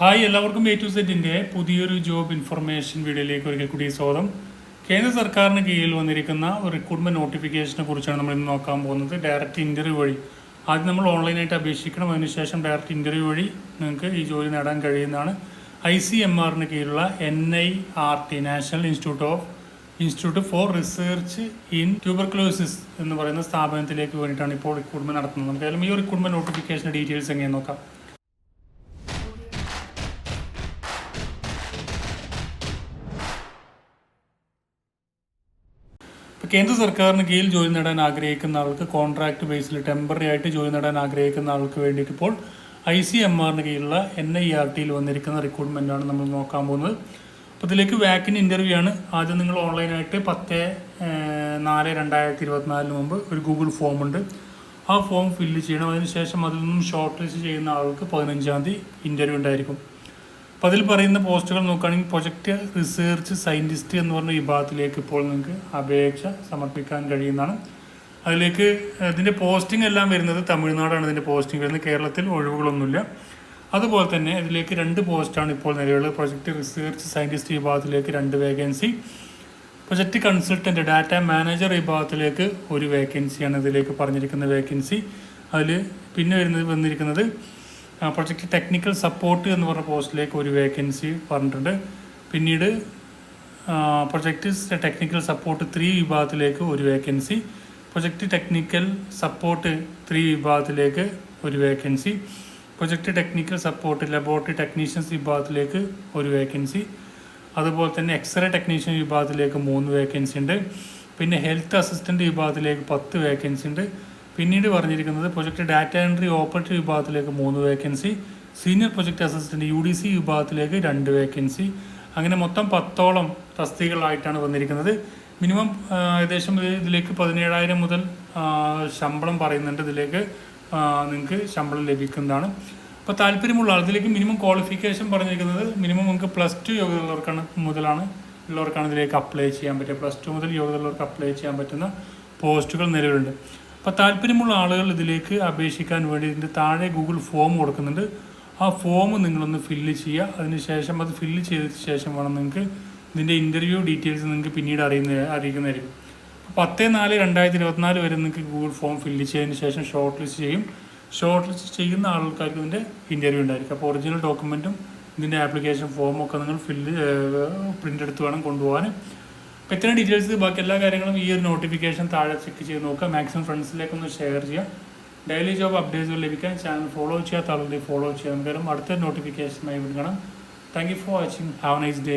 Hi എല്ലാവർക്കും A to സെറ്റിന്റെ പുതിയൊരു ജോബ് ഇൻഫർമേഷൻ വീഡിയോയിലേക്ക് ഒരിക്കൽ കൂടി സ്വാഗതം. കേന്ദ്ര സർക്കാരിന് കീഴിൽ വന്നിരിക്കുന്ന ഒരു റിക്രൂട്ട്മെന്റ് നോട്ടിഫിക്കേഷനെ കുറിച്ചാണ് നമ്മൾ ഇന്ന് നോക്കാൻ പോകുന്നത്. ഡയറക്റ്റ് ഇന്റർവ്യൂ വഴി. ആദ്യം നമ്മൾ ഓൺലൈനായിട്ട് അപേക്ഷിക്കണം. അതിനുശേഷം ഡയറക്റ്റ് ഇന്റർവ്യൂ വഴി നിങ്ങൾക്ക് ഈ ജോലി നേടാൻ കഴിയുന്നതാണ്. ഐ സി എം ആറിന് കീഴിലുള്ള N I R T national institute of institute for research in tuberculosis എന്ന് പറയുന്ന സ്ഥാപനത്തിലേക്ക് വേണ്ടിയിട്ടാണ് ഇപ്പോൾ റിക്രൂട്ട്മെന്റ് നടത്തുന്നത്. നമുക്ക് ഈ റിക്രൂട്ട്മെന്റ് നോട്ടിഫിക്കേഷൻ ഡീറ്റെയിൽസ് എങ്ങനെ നോക്കാം. ഇപ്പോൾ കേന്ദ്ര സർക്കാരിന് കീഴിൽ ജോലി നേടാൻ ആഗ്രഹിക്കുന്ന ആൾക്ക് കോൺട്രാക്ട് ബേസിൽ ടെമ്പററി ആയിട്ട് ജോലി നേടാൻ ആഗ്രഹിക്കുന്ന ആൾക്ക് വേണ്ടിയിട്ട് ഇപ്പോൾ ഐ സി എം ആറിന് കീഴിലുള്ള എൻ ഐ ആർ ടിയിൽ വന്നിരിക്കുന്ന റിക്രൂട്ട്മെന്റ് ആണ് നമ്മൾ നോക്കാൻ പോകുന്നത്. അപ്പോൾ ഇതിലേക്ക് വാക്കിൻ ഇന്റർവ്യൂ ആണ്. ആദ്യം നിങ്ങൾ ഓൺലൈനായിട്ട് പത്ത് നാല് രണ്ടായിരത്തി ഇരുപത്തിനാലിന് മുമ്പ് ഒരു ഗൂഗിൾ ഫോം ഉണ്ട്. ആ ഫോം ഫില്ല് ചെയ്യണം. അതിനുശേഷം അതിൽ നിന്നും ഷോർട്ട് ലിസ്റ്റ് ചെയ്യുന്ന ആൾക്ക് പതിനഞ്ചാം തീയതി ഇന്റർവ്യൂ ഉണ്ടായിരിക്കും. അപ്പോൾ അതിൽ പറയുന്ന പോസ്റ്റുകൾ നോക്കുകയാണെങ്കിൽ പ്രൊജക്റ്റ് റിസേർച്ച് സയന്റിസ്റ്റ് എന്ന് പറഞ്ഞ വിഭാഗത്തിലേക്ക് ഇപ്പോൾ നിങ്ങൾക്ക് അപേക്ഷ സമർപ്പിക്കാൻ കഴിയുന്നതാണ്. അതിലേക്ക് ഇതിന്റെ പോസ്റ്റിംഗ് എല്ലാം വരുന്നത് തമിഴ്നാടാണ് ഇതിന്റെ പോസ്റ്റിംഗ് വരുന്നത്. കേരളത്തിൽ ഒഴിവുകളൊന്നുമില്ല. അതുപോലെ തന്നെ ഇതിലേക്ക് രണ്ട് പോസ്റ്റാണ് ഇപ്പോൾ നിലവിലുള്ളത്. പ്രൊജക്റ്റ് റിസർച്ച് സയന്റിസ്റ്റ് വിഭാഗത്തിലേക്ക് രണ്ട് vacancy. Project consultant data manager വിഭാഗത്തിലേക്ക് ഒരു വേക്കൻസിയാണ് ഇതിലേക്ക് പറഞ്ഞിരിക്കുന്ന വേക്കൻസി. അതിൽ പിന്നെ വരുന്നത് വന്നിരിക്കുന്നത് പ്രൊജക്റ്റ് ടെക്നിക്കൽ സപ്പോർട്ട് എന്ന് പറഞ്ഞ പോസ്റ്റിലേക്ക് ഒരു വേക്കൻസി പറഞ്ഞിട്ടുണ്ട്. പിന്നീട് പ്രൊജക്റ്റ് ടെക്നിക്കൽ സപ്പോർട്ട് ത്രീ വിഭാഗത്തിലേക്ക് ഒരു vacancy project technical support three വിഭാഗത്തിലേക്ക് ഒരു vacancy project technical support laboratory technicians വിഭാഗത്തിലേക്ക് ഒരു വേക്കൻസി അതുപോലെ തന്നെ എക്സ്റേ ടെക്നീഷ്യൻ വിഭാഗത്തിലേക്ക് മൂന്ന് വേക്കൻസി ഉണ്ട്. പിന്നെ ഹെൽത്ത് അസിസ്റ്റന്റ് വിഭാഗത്തിലേക്ക് പത്ത് വേക്കൻസി ഉണ്ട്. പിന്നീട് പറഞ്ഞിരിക്കുന്നത് പ്രൊജക്ട് ഡാറ്റ എൻട്രി ഓപ്പറേറ്റീവ് വിഭാഗത്തിലേക്ക് മൂന്ന് vacancy senior project assistant U D C വിഭാഗത്തിലേക്ക് രണ്ട് വേക്കൻസി. അങ്ങനെ മൊത്തം പത്തോളം തസ്തികളായിട്ടാണ് വന്നിരിക്കുന്നത്. മിനിമം ഏകദേശം ഇതിലേക്ക് പതിനേഴായിരം മുതൽ ശമ്പളം പറയുന്നുണ്ട് ഇതിലേക്ക് നിങ്ങൾക്ക് ശമ്പളം ലഭിക്കുന്നതാണ്. അപ്പോൾ താല്പര്യമുള്ള ആൾ ഇതിലേക്ക് മിനിമം ക്വാളിഫിക്കേഷൻ പറഞ്ഞിരിക്കുന്നത് മിനിമം നിങ്ങൾക്ക് പ്ലസ് ടു യോഗ്യത ഉള്ളവർക്കാണ് മുതലാണ്. ഉള്ളവർക്കാണ് ഇതിലേക്ക് അപ്ലൈ ചെയ്യാൻ പറ്റുക. പ്ലസ് ടു മുതൽ യോഗ്യത ഉള്ളവർക്ക് അപ്ലൈ ചെയ്യാൻ പറ്റുന്ന പോസ്റ്റുകൾ നിലവിലുണ്ട്. അപ്പോൾ താല്പര്യമുള്ള ആളുകൾ ഇതിലേക്ക് അപേക്ഷിക്കാൻ വേണ്ടി ഇതിന്റെ താഴെ ഗൂഗിൾ ഫോം കൊടുക്കുന്നുണ്ട്. ആ ഫോം നിങ്ങളൊന്ന് ഫില്ല് ചെയ്യുക. അതിനുശേഷം അത് ഫില്ല് ചെയ്ത ശേഷം വേണം നിങ്ങൾക്ക് ഇതിന്റെ ഇന്റർവ്യൂ ഡീറ്റെയിൽസ് നിങ്ങൾക്ക് പിന്നീട് അറിയുന്ന അറിയിക്കുന്നതായിരിക്കും പത്ത് നാല് രണ്ടായിരത്തി ഇരുപത്തിനാല് വരെ നിങ്ങൾക്ക് ഗൂഗിൾ ഫോം ഫില്ല് ചെയ്തതിന് ശേഷം ഷോർട്ട് ലിസ്റ്റ് ചെയ്യും. ഷോർട്ട് ലിസ്റ്റ് ചെയ്യുന്ന ആൾക്കാർക്ക് ഇതിന്റെ ഇന്റർവ്യൂ ഉണ്ടായിരിക്കും. അപ്പോൾ ഒറിജിനൽ ഡോക്യുമെന്റും ഇതിന്റെ ആപ്ലിക്കേഷൻ ഫോമും ഒക്കെ നിങ്ങൾ ഫില്ല് പ്രിന്റ് എടുത്ത് വേണം കൊണ്ടുപോകാൻ. അപ്പോൾ ഇത്രയും ഡീറ്റെയിൽസ് ബാക്കി എല്ലാ കാര്യങ്ങളും ഈ ഒരു നോട്ടിഫിക്കേഷൻ താഴെ ചെക്ക് ചെയ്ത് നോക്കുക. മാക്സിമം ഫ്രണ്ട്സിലേക്കൊന്ന് ഷെയർ ചെയ്യുക. ഡെയിലി ജോബ് അപ്ഡേറ്റ്സുകൾ ലഭിക്കാൻ ചാനൽ ഫോളോ ചെയ്യാത്ത ആളുകൾ ഫോളോ ചെയ്യാൻ കാരണം അടുത്ത നോട്ടിഫിക്കേഷനായി വിളിക്കണം thank you for watching have nice day